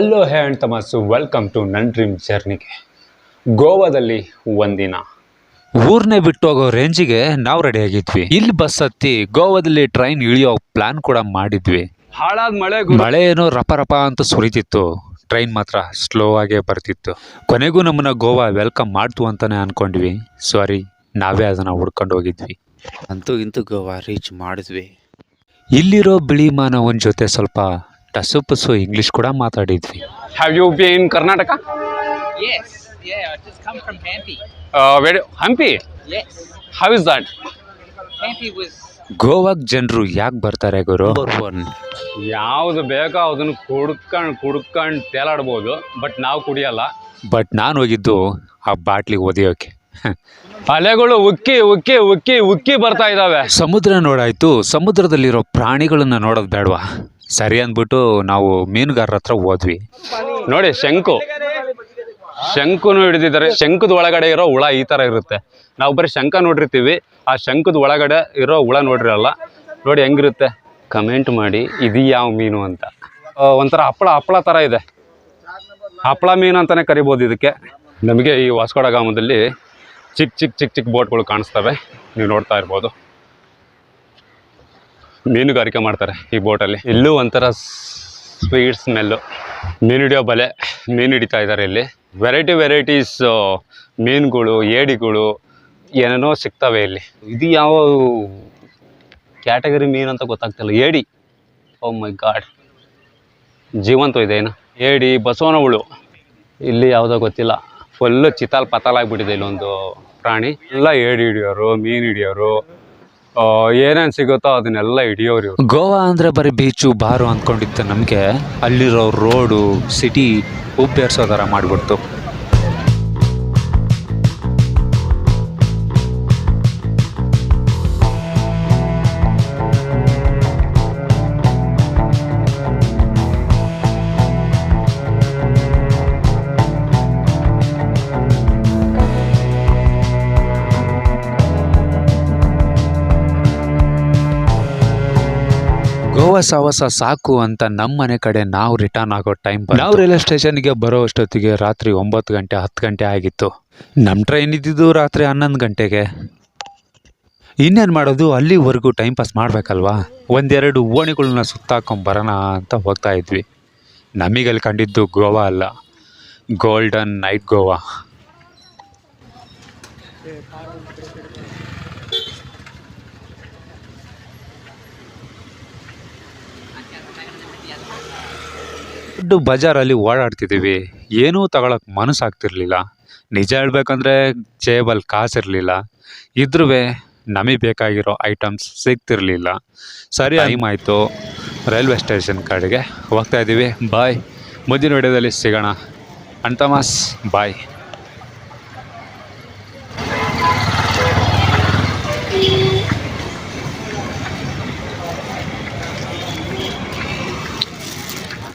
Hello hey and ತಮಸ್ಸು welcome to ನನ್ dream ಜರ್ನಿಗೆ ಗೋವಾದಲ್ಲಿ ಒಂದಿನ. ಊರ್ನೇ ಬಿಟ್ಟು ಹೋಗೋ ರೇಂಜಿಗೆ ನಾವು ರೆಡಿ ಆಗಿದ್ವಿ. ಇಲ್ಲಿ ಬಸ್ ಹತ್ತಿ ಗೋವಾದಲ್ಲಿ ಟ್ರೈನ್ ಇಳಿಯೋ ಪ್ಲಾನ್ ಕೂಡ ಮಾಡಿದ್ವಿ. ಹಾಳಾದ ಮಳೆ ಮಳೆ ಏನೋ ರಪ ರಪ ಅಂತ ಸುರಿತಿತ್ತು. ಟ್ರೈನ್ ಮಾತ್ರ ಸ್ಲೋ ಆಗೇ ಬರ್ತಿತ್ತು. ಕೊನೆಗೂ ನಮ್ಮನ್ನ ಗೋವಾ ವೆಲ್ಕಮ್ ಮಾಡ್ತು ಅಂತಾನೆ ಅನ್ಕೊಂಡ್ವಿ. ಸಾರಿ ನಾವೇ ಅದನ್ನ ಹುಡ್ಕೊಂಡು ಹೋಗಿದ್ವಿ. ಅಂತೂ ಇಂತೂ ಗೋವಾ ರೀಚ್ ಮಾಡಿದ್ವಿ. ಇಲ್ಲಿರೋ ಬಿಳಿ ಮಾನವನ ಜೊತೆ ಸ್ವಲ್ಪ ಟಸು ಪಸು ಇಂಗ್ಲಿಷ್ ಕೂಡ ಮಾತಾಡಿದ್ವಿ. Have you be in Karnataka Yes, yeah, I just come from Hampi. Very Hampi Yes, how is that Hampi was ಗೋವಾಗ್ ಜನರು ಯಾಕೆ ಬರ್ತಾರೆ ಗುರು? ನಂಬರ್ ಒನ್ ಯಾವ್ದು ಬೇಕೋ ಅದನ್ನು ಕುಡ್ಕೊಂಡು ಕುಡ್ಕೊಂಡು ತೇಲಾಡ್ಬೋದು ಬಟ್ ನಾವು ಕುಡಿಯಲ್ಲ. ಬಟ್ ನಾನು ಹೋಗಿದ್ದು ಆ ಬಾಟ್ಲಿಗೆ ಒದೆಯೋಕೆ. ಅಲೆಗಳು ಉಕ್ಕಿ ಉಕ್ಕಿ ಉಕ್ಕಿ ಉಕ್ಕಿ ಬರ್ತಾ ಇದಾವೆ. ಸಮುದ್ರ ನೋಡಾಯ್ತು ಸಮುದ್ರದಲ್ಲಿರೋ ಪ್ರಾಣಿಗಳನ್ನ ನೋಡೋದು ಬೇಡವಾ? ಸರಿ ಅಂದ್ಬಿಟ್ಟು ನಾವು ಮೀನುಗಾರರ ಹತ್ರ ಹೋದ್ವಿ. ನೋಡಿ ಶಂಕು. ಶಂಕುನು ಹಿಡಿದಿದ್ದಾರೆ. ಶಂಕುದ ಒಳಗಡೆ ಇರೋ ಹುಳ ಈ ತರ ಇರುತ್ತೆ. ನಾವು ಬರೀ ಶಂಕ ನೋಡಿರ್ತೀವಿ. ಆ ಶಂಕುದ ಒಳಗಡೆ ಇರೋ ಹುಳ ನೋಡಿರಲ್ಲ. ನೋಡಿ ಹೆಂಗಿರುತ್ತೆ. ಕಮೆಂಟ್ ಮಾಡಿ, ಇದು ಯಾವ ಮೀನು ಅಂತ. ಒಂಥರ ಹಪ್ಪಳ ಹಪ್ಪಳ ತರ ಇದೆ. ಹಪ್ಪಳ ಮೀನು ಅಂತಾನೆ ಕರಿಬೋದು ಇದಕ್ಕೆ. ನಮಗೆ ಈ ವಾಸ್ಕೋಡ ಗ್ರಾಮದಲ್ಲಿ ಚಿಕ್ಕ ಚಿಕ್ಕ ಚಿಕ್ಕ ಚಿಕ್ಕ ಬೋಟ್ಗಳು ಕಾಣಿಸ್ತವೆ. ನೀವು ನೋಡ್ತಾ ಇರ್ಬೋದು. ಮೀನುಗಾರಿಕೆ ಮಾಡ್ತಾರೆ ಈ ಬೋಟಲ್ಲಿ. ಇಲ್ಲೂ ಒಂಥರ ಸ್ವೀಟ್ ಸ್ಮೆಲ್ಲು ಮೀನು ಹಿಡಿಯೋ ಬಲೆ ಮೀನು ಹಿಡಿತಾ ಇದ್ದಾರೆ ಇಲ್ಲಿ. ವೆರೈಟಿ ವೆರೈಟೀಸ್ ಮೀನುಗಳು ಏಡಿಗಳು ಏನೇನೋ ಸಿಗ್ತವೆ ಇಲ್ಲಿ. ಇದು ಯಾವ ಕ್ಯಾಟಗರಿ ಮೀನು ಅಂತ ಗೊತ್ತಾಗ್ತಿಲ್ಲ ಏಡಿ. ಓ ಮೈ ಗಾಡ್ ಜೀವಂತ ಇದೆ ಏನು ಏಡಿ ಬಸವನ ಹುಳು ಇಲ್ಲಿ ಯಾವುದೋ ಗೊತ್ತಿಲ್ಲ. ಫುಲ್ಲು ಚಿತಾಲ್ ಪತಾಲ್ ಆಗಿಬಿಟ್ಟಿದೆ ಇಲ್ಲೊಂದು ಪ್ರಾಣಿ. ಎಲ್ಲ ಏಡಿ ಹಿಡಿಯೋರು ಮೀನು ಹಿಡಿಯೋರು. ಏನೇನ್ ಸಿಗುತ್ತೋ ಅದನ್ನೆಲ್ಲ ಹಿಡಿಯೋರು ಗೋವಾ ಅಂದ್ರೆ ಬರೀ ಬೀಚು, ಬಾರು ಅಂದ್ಕೊಂಡಿದ್ದ ನಮಗೆ. ಅಲ್ಲಿರೋ ರೋಡು, ಸಿಟಿ ಉಬ್ಬೇರ್ಸೋ ಥರ ಮಾಡಿಬಿಡ್ತು. ಗೋವಾ ಸಾವಸ ಸಾಕು ಅಂತ ನಮ್ಮ ಮನೆ ಕಡೆ ನಾವು ರಿಟರ್ನ್ ಆಗೋ ಟೈಮ್ ನಾವು ರೈಲ್ವೆ ಸ್ಟೇಷನ್ಗೆ ಬರೋ ಅಷ್ಟೊತ್ತಿಗೆ ರಾತ್ರಿ ಒಂಬತ್ತು ಗಂಟೆ, ಹತ್ತು ಗಂಟೆ ಆಗಿತ್ತು. ನಮ್ಮ ಟ್ರೈನ್ ಇದ್ದಿದ್ದು ರಾತ್ರಿ ಹನ್ನೊಂದು ಗಂಟೆಗೆ. ಇನ್ನೇನು ಮಾಡೋದು, ಅಲ್ಲಿವರೆಗೂ ಟೈಮ್ ಪಾಸ್ ಮಾಡಬೇಕಲ್ವಾ? ಒಂದೆರಡು ಓಣಿಗಳನ್ನ ಸುತ್ತಾಕೊಂಡು ಬರೋಣ ಅಂತ ಹೋಗ್ತಾ ಇದ್ವಿ. ನಮಗಲ್ಲಿ ಕಂಡಿದ್ದು ಗೋವಾ ಅಲ್ಲ ಗೋಲ್ಡನ್ ನೈಟ್ ಗೋವಾ. ದೊಡ್ಡ ಬಜಾರಲ್ಲಿ ಓಡಾಡ್ತಿದ್ದೀವಿ. ಏನೂ ತಗೊಳಕ್ ಮನಸ್ಸಾಗ್ತಿರ್ಲಿಲ್ಲ. ನಿಜ ಹೇಳ್ಬೇಕಂದ್ರೆ ಜೇಬಲ್ಲಿ ಕಾಸಿರಲಿಲ್ಲ. ಇದ್ರೂ ನಮಗೆ ಬೇಕಾಗಿರೋ ಐಟಮ್ಸ್ ಸಿಗ್ತಿರಲಿಲ್ಲ. ಸರಿ ಟೈಮ್ ಆಯಿತು. ರೈಲ್ವೆ ಸ್ಟೇಷನ್ ಕಡೆಗೆ ಹೋಗ್ತಾ ಇದ್ದೀವಿ. ಬಾಯ್. ಮುಂದಿನ ವಿಡಿಯೋದಲ್ಲಿ ಸಿಗೋಣ. ಅಂಟಮಾಸ್ ಬಾಯ್.